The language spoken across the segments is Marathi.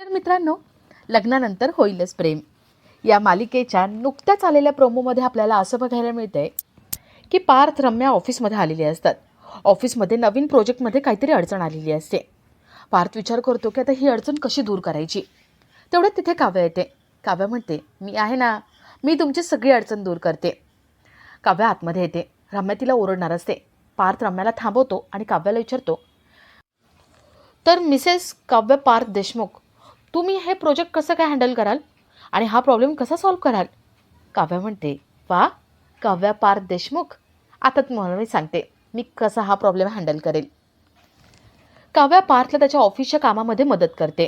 तर मित्रांनो लग्नानंतर होईलच प्रेम. या मालिकेच्या नुकत्याच आलेल्या प्रोमोमध्ये आपल्याला असं बघायला मिळतंय की पार्थ रम्या ऑफिसमध्ये आलेले असतात. ऑफिसमध्ये नवीन प्रोजेक्टमध्ये काहीतरी अडचण आलेली असते. पार्थ विचार करतो की आता ही अडचण कशी दूर करायची? तेवढ्यात तिथे काव्य येते. काव्य म्हणते मी आहे ना मी तुमची सगळी अडचण दूर करते. काव्य आतमध्ये येते. रम्या तिला ओरडणार असते. पार्थ रम्याला थांबवतो आणि काव्याला विचारतो तर मिसेस काव्य पार्थ देशमुख तुम्ही हे प्रोजेक्ट कसं काय हँडल कराल? आणि हा प्रॉब्लेम कसा सॉल्व कराल? काव्य म्हणते वा काव्या पार्थ देशमुख आता तुम्हाला मी सांगते मी कसा हा प्रॉब्लेम हँडल करेल. काव्या पार्थला त्याच्या ऑफिसच्या कामामध्ये मदत करते.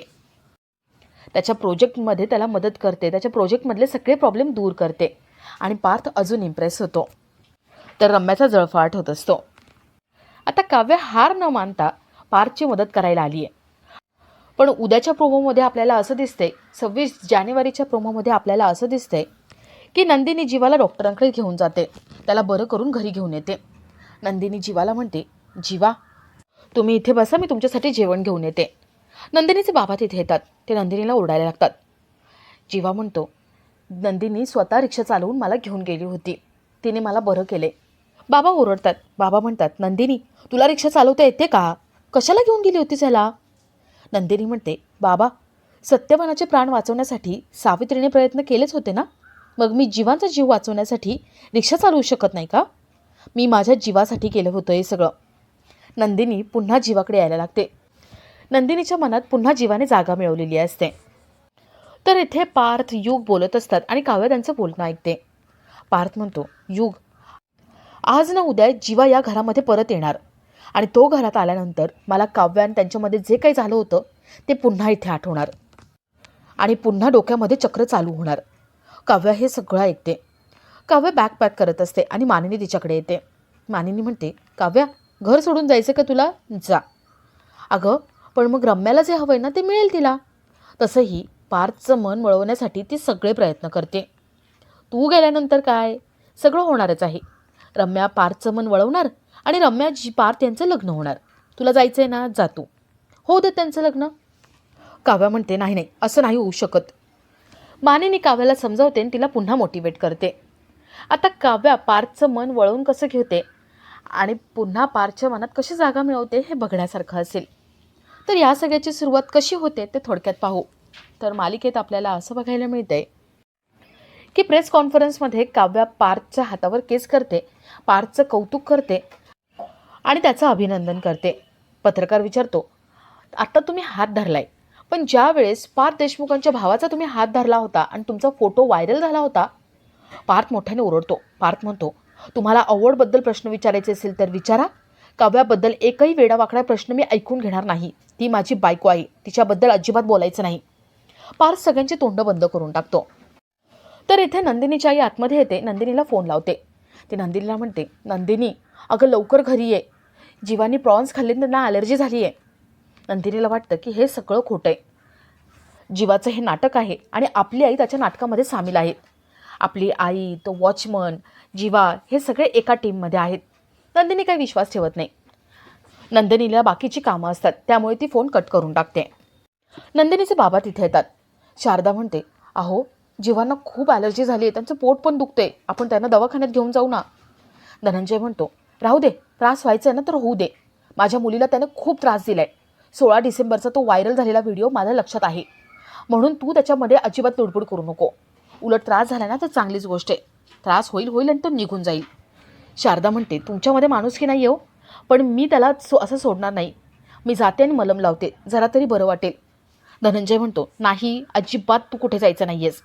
त्याच्या प्रोजेक्टमध्ये त्याला मदत करते त्याच्या प्रोजेक्टमधले सगळे प्रॉब्लेम दूर करते. आणि पार्थ अजून इम्प्रेस होतो. तर रम्याचा जळफाट होत असतो. आता काव्य हार न मानता पार्थची मदत करायला आली आहे पण उद्याच्या प्रोमोमध्ये आपल्याला असं दिसतंय सव्वीस जानेवारीच्या प्रोमोमध्ये आपल्याला असं दिसतंय की नंदिनी जीवाला डॉक्टरांकडे घेऊन जाते. त्याला बरं करून घरी घेऊन येते. नंदिनी जीवाला म्हणते जीवा तुम्ही इथे बसा मी तुमच्यासाठी जेवण घेऊन येते. नंदिनीचे बाबा तिथे येतात. ते नंदिनीला ओरडायला लागतात. जीवा म्हणतो नंदिनी स्वतः रिक्षा चालवून मला घेऊन गेली होती. तिने मला बरं केले. बाबा ओरडतात. बाबा म्हणतात नंदिनी तुला रिक्षा चालवता येते का? कशाला घेऊन गेली होतीस ह्याला? नंदिनी म्हणते बाबा सत्यवानाचे प्राण वाचवण्यासाठी सावित्रीने प्रयत्न केलेच होते ना? मग मी जीवांचा जीव वाचवण्यासाठी रिक्षा चालवू शकत नाही का? मी माझ्या जीवासाठी केलं होतं हे सगळं. नंदिनी पुन्हा जीवाकडे यायला लागते. नंदिनीच्या मनात पुन्हा जीवाने जागा मिळवलेली असते. तर इथे पार्थ युग बोलत असतात आणि काव्य त्यांचं बोलणं ऐकते. पार्थ म्हणतो युग आज ना उद्या जीवा या घरामध्ये परत येणार. आणि तो घरात आल्यानंतर मला काव्य आणि त्यांच्यामध्ये जे काही झालं होतं ते पुन्हा इथे आठवणार. आणि पुन्हा डोक्यामध्ये चक्र चालू होणार. काव्य हे सगळं ऐकते. काव्य बॅग पॅक करत असते आणि मानिनी तिच्याकडे येते. मानिनी म्हणते काव्या घर सोडून जायचं का तुला? जा. अगं पण मग रम्याला जे हवं आहे ना ते मिळेल तिला. तसंही पार्थचं मन वळवण्यासाठी ती सगळे प्रयत्न करते. तू गेल्यानंतर काय? सगळं होणारच आहे. रम्या पार्थचं मन वळवणार आणि रम्या जी पार्थ यांचं लग्न होणार. तुला जायचं आहे ना? जा तू. हो दे त्यांचं लग्न. काव्या म्हणते नाही नाही असं नाही होऊ शकत. मानेने काव्याला समजावते आणि तिला पुन्हा मोटिवेट करते. आता काव्या पार्थचं मन वळवून कसं घेते आणि पुन्हा पार्थच्या मनात कशी जागा मिळवते हे बघण्यासारखं असेल. तर या सगळ्याची सुरुवात कशी होते ते थोडक्यात पाहू. तर मालिकेत आपल्याला असं बघायला मिळतंय की प्रेस कॉन्फरन्समध्ये काव्या पार्थच्या हातावर केस करते पार्थचं कौतुक करते आणि त्याचं अभिनंदन करते. पत्रकार विचारतो आत्ता तुम्ही हात धरलाय. पण ज्या वेळेस पार्थ देशमुखांच्या भावाचा तुम्ही हात धरला होता आणि तुमचा फोटो व्हायरल झाला होता? पार्थ मोठ्याने ओरडतो. पार्थ म्हणतो तुम्हाला अवॉर्डबद्दल प्रश्न विचारायचे असेल तर विचारा. काव्याबद्दल एकही वेडावाकडा प्रश्न मी ऐकून घेणार नाही. ती माझी बायको आहे. तिच्याबद्दल अजिबात बोलायचं नाही. पार्थ सगळ्यांची तोंड बंद करून टाकतो. तर इथे नंदिनीची आई आतमध्ये येते. नंदिनीला फोन लावते. ती नंदिनीला म्हणते नंदिनी अगं लवकर घरी ये. जीवानी प्रॉन्स खाल्ले त्यांना ॲलर्जी झाली आहे. नंदिनीला वाटतं की हे सगळं खोटं आहे. जीवाचं हे नाटक आहे आणि आपली आई त्याच्या नाटकामध्ये सामील आहे. आपली आई तो वॉचमन जीवा हे सगळे एका टीममध्ये आहेत. नंदिनी काही विश्वास ठेवत नाही. नंदिनीला बाकीची कामं असतात त्यामुळे ती फोन कट करून टाकते. नंदिनीचे बाबा तिथे येतात. शारदा म्हणते अहो जीवांना खूप ॲलर्जी झाली आहे त्यांचं पोट पण दुखते आपण त्यांना दवाखान्यात घेऊन जाऊ ना. धनंजय म्हणतो राहू दे त्रास व्हायचा आहे ना तर होऊ दे. माझ्या मुलीला त्याने खूप त्रास दिला आहे सोळा डिसेंबरचा तो व्हायरल झालेला व्हिडिओ माझ्या लक्षात आहे. म्हणून तू त्याच्यामध्ये अजिबात लुडबुड करू नको. उलट त्रास झाला ना तर चांगलीच गोष्ट आहे. त्रास होईल होईल आणि तो निघून जाईल. शारदा म्हणते तुमच्यामध्ये माणूस की नाही हो? पण मी त्याला सो असं सोडणार नाही. मी जाते आणि मलम लावते. जरा तरी बरं वाटेल. धनंजय म्हणतो नाही अजिबात तू कुठे जायचं नाही आहेस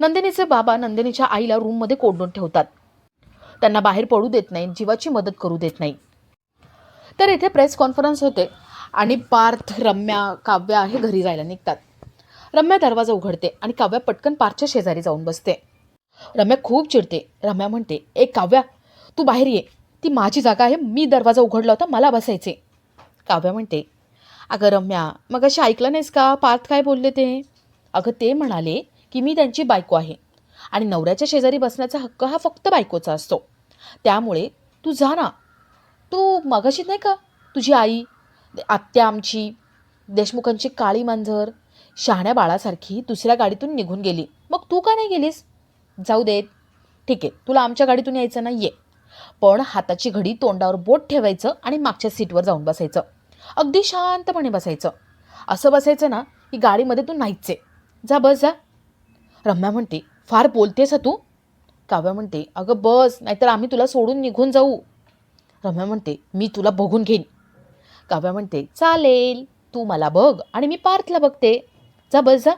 नंदिनीचे बाबा नंदिनीच्या आईला रूममध्ये कोंडून ठेवतात. त्यांना बाहेर पडू देत नाही जीवाची मदत करू देत नाही. तर इथे प्रेस कॉन्फरन्स होते आणि पार्थ रम्या काव्या हे घरी जायला निघतात. रम्या दरवाजा उघडते आणि काव्या पटकन पार्थच्या शेजारी जाऊन बसते. रम्या खूप चिडते. रम्या म्हणते ए काव्या तू बाहेर ये. ती माझी जागा आहे. मी दरवाजा उघडला होता. मला बसायचे काव्या म्हणते अगं रम्या मग अशी ऐकलं नाहीस का? पार्थ काय बोलले ते? अगं ते म्हणाले की मी त्यांची बायको आहे. आणि नवऱ्याच्या शेजारी बसण्याचा हक्क हा फक्त बायकोचा असतो. त्यामुळे तू जा ना. तू मगाशी नाही का? तुझी आई आत्या आमची देशमुखांची काळी मांजर शहाण्या बाळासारखी दुसऱ्या गाडीतून निघून गेली. मग तू का नाही गेलीस? जाऊ देत. ठीक आहे तुला आमच्या गाडीतून यायचं नाही ये पण हाताची घडी तोंडावर बोट ठेवायचं आणि मागच्या सीटवर जाऊन बसायचं. अगदी शांतपणे बसायचं. असं बसायचं ना की गाडीमध्ये तू नाहीच आहे जा बस जा. रम्या म्हणते फार बोलतेस तू? काव्या म्हणते अगं बस नाहीतर आम्ही तुला सोडून निघून जाऊ. रम्या म्हणते मी तुला बघून घेईन. काव्या म्हणते चालेल तू मला बघ आणि मी पार्थला बघते. जा बस जा.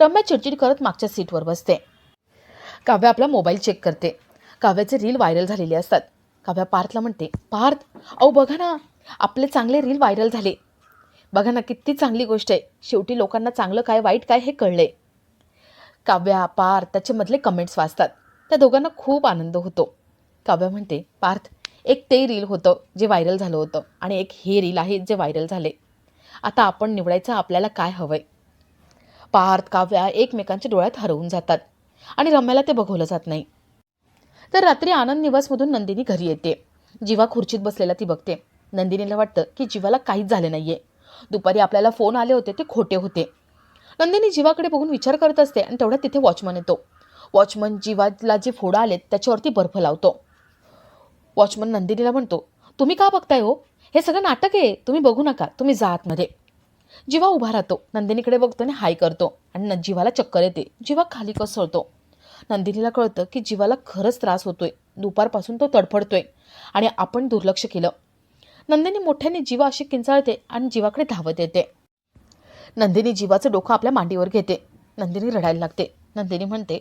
रम्या चिडचिड करत मागच्या सीटवर बसते. काव्या आपला मोबाईल चेक करते. काव्याचे रील व्हायरल झालेले असतात. काव्या पार्थला म्हणते पार्थ अहो बघा ना आपले चांगले रील व्हायरल झाले. बघा ना किती चांगली गोष्ट आहे. शेवटी लोकांना चांगलं काय वाईट काय हे कळले काव्या पार्थ त्याच्यामधले कमेंट्स वाचतात. त्या दोघांना खूप आनंद होतो. काव्या म्हणते पार्थ एक ते रील होतं जे व्हायरल झालं होतं आणि एक हे रील आहे जे व्हायरल झाले. आता आपण निवडायचं आपल्याला काय हवंय? पार्थ काव्या एकमेकांच्या डोळ्यात हरवून जातात आणि रम्याला ते बघवलं जात नाही. तर रात्री आनंद निवासमधून नंदिनी घरी येते. जीवा खुर्चीत बसलेला ती बघते. नंदिनीला वाटतं की जीवाला काहीच झालं नाहीये. दुपारी आपल्याला फोन आले होते ते खोटे होते. नंदिनी जीवाकडे बघून विचार करत असते आणि तेवढ्यात तिथे वॉचमन येतो. वॉचमन जीवाला जे फोडं आलेत त्याच्यावरती बर्फ लावतो. वॉचमन नंदिनीला म्हणतो तुम्ही का बघताय हो? हे सगळं नाटक आहे. तुम्ही बघू नका. तुम्ही जा आतमध्ये. जीवा उभा राहतो. नंदिनीकडे बघतो आणि हाय करतो आणि न- जीवाला चक्कर येते. जीवा खाली कोसळतो. नंदिनीला कळतं की जीवाला खरंच त्रास होतोय. दुपारपासून तो तडफडतोय आणि आपण दुर्लक्ष केलं. नंदिनी मोठ्याने जीवा अशी किंचाळते आणि जीवाकडे धावत येते. नंदिनी जीवाचं डोकं आपल्या मांडीवर घेते. नंदिनी रडायला लागते. नंदिनी म्हणते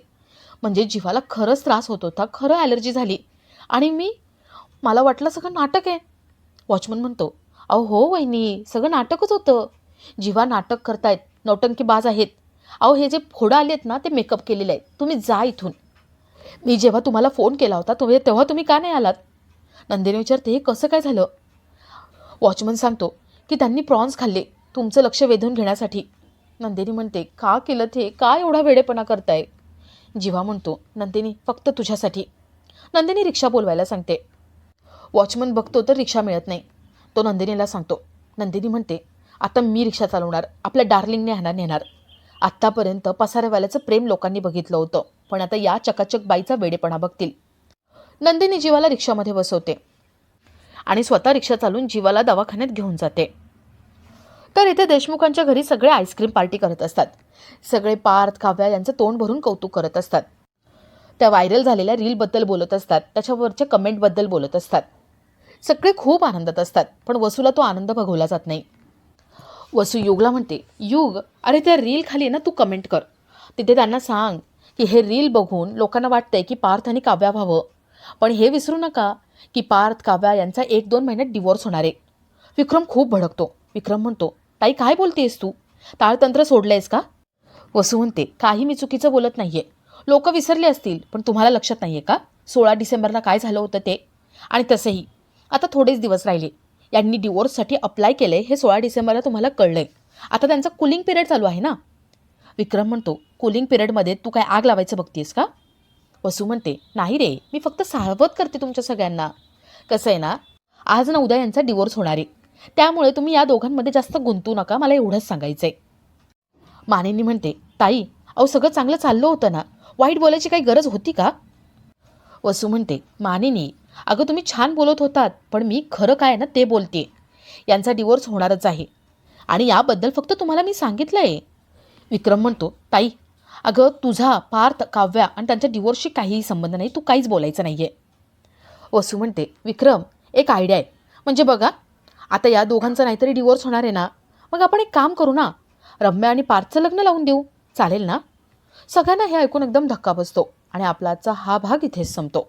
म्हणजे जीवाला खरंच त्रास होत होता. खरं ॲलर्जी झाली. आणि मी मला वाटलं सगळं नाटक आहे. वॉचमन म्हणतो अहो हो वहिनी सगळं नाटकच होतं. जीवा नाटक करतायत. नौटंकी बाज आहेत. अहो हे जे फोडं आले आहेत ना ते मेकअप केलेले आहेत. तुम्ही जा इथून. मी जेव्हा तुम्हाला फोन केला होता तुम्ही तेव्हा तुम्ही का नाही आलात? नंदिनी विचारते हे कसं काय झालं? वॉचमन सांगतो की त्यांनी प्रॉन्स खाल्ले. तुमचं लक्ष वेधून घेण्यासाठी. नंदिनी म्हणते का केलं ते? का एवढा वेडेपणा करताय? जीवा म्हणतो नंदिनी फक्त तुझ्यासाठी. नंदिनी रिक्षा बोलवायला सांगते. वॉचमन बघतो तर रिक्षा मिळत नाही. तो नंदिनीला सांगतो. नंदिनी म्हणते आता मी रिक्षा चालवणार. आपल्या डार्लिंगने ह्यांना नेणार. आत्तापर्यंत पसारेवाल्याचं प्रेम लोकांनी बघितलं होतं पण आता या चकाचक बाईचा वेडेपणा बघतील. नंदिनी जीवाला रिक्षामध्ये बसवते आणि स्वतः रिक्षा चालून जीवाला दवाखान्यात घेऊन जाते. तर इथे देशमुखांच्या घरी सगळे आईस्क्रीम पार्टी करत असतात. सगळे पार्थ काव्या यांचं तोंड भरून कौतुक करत असतात. त्या व्हायरल झालेल्या रीलबद्दल बोलत असतात. त्याच्यावरच्या कमेंटबद्दल बोलत असतात. सगळे खूप आनंदात असतात पण वसूला तो आनंद भगवला जात नाही. वसू युगला म्हणते युग अरे त्या रील खाली ना तू कमेंट कर. तिथे त्यांना सांग की हे रील बघून लोकांना वाटतंय की पार्थ आणि काव्या व्हावं. पण हे विसरू नका की पार्थ काव्या यांचा एक दोन महिन्यात डिवोर्स होणार आहे. विक्रम खूप भडकतो. विक्रम म्हणतो ताई काय बोलतेस तू? ताळतंत्र सोडलंयस का? वसू म्हणते काही मी चुकीचं बोलत नाहीये. लोक विसरले असतील पण तुम्हाला लक्षात नाहीये का? सोळा डिसेंबरला काय झालं होतं ते? आणि तसंही. आता थोडेच दिवस राहिले. यांनी डिवोर्ससाठी अप्लाय केले हे सोळा डिसेंबरला तुम्हाला कळलंय. आता त्यांचा कुलिंग पिरियड चालू आहे ना? विक्रम म्हणतो कुलिंग पिरियडमध्ये तू काय आग लावायचं बघतीस का? वसू म्हणते नाही रे मी फक्त सावध करते तुमच्या सगळ्यांना. कसं आहे ना आज ना उद्या यांचा डिवोर्स होणार आहे. त्यामुळे तुम्ही या दोघांमध्ये जास्त गुंतू नका मला एवढंच सांगायचं आहे मानेनी म्हणते ताई अहो सगळं चांगलं चाललं होतं ना? वाईट बोलायची काही गरज होती का? वसू म्हणते मानिनी अगं तुम्ही छान बोलत होतात पण मी खरं काय ना ते बोलते यांचा डिवोर्स होणारच आहे. आणि याबद्दल फक्त तुम्हाला मी सांगितलं आहे विक्रम म्हणतो ताई अगं तुझा पार्थ काव्या आणि त्यांच्या डिवोर्सशी काहीही संबंध नाही तू काहीच बोलायचं नाही आहे वसू म्हणते विक्रम एक आयडिया आहे. म्हणजे बघा आता या दोघांचं नाहीतरी डिवोर्स होणार आहे ना? मग आपण एक काम करू ना? रम्या आणि पार्थचं लग्न लावून देऊ. चालेल ना? सगळ्यांना हे ऐकून एकदम धक्का बसतो आणि आपला आजचा हा भाग इथेच संपतो.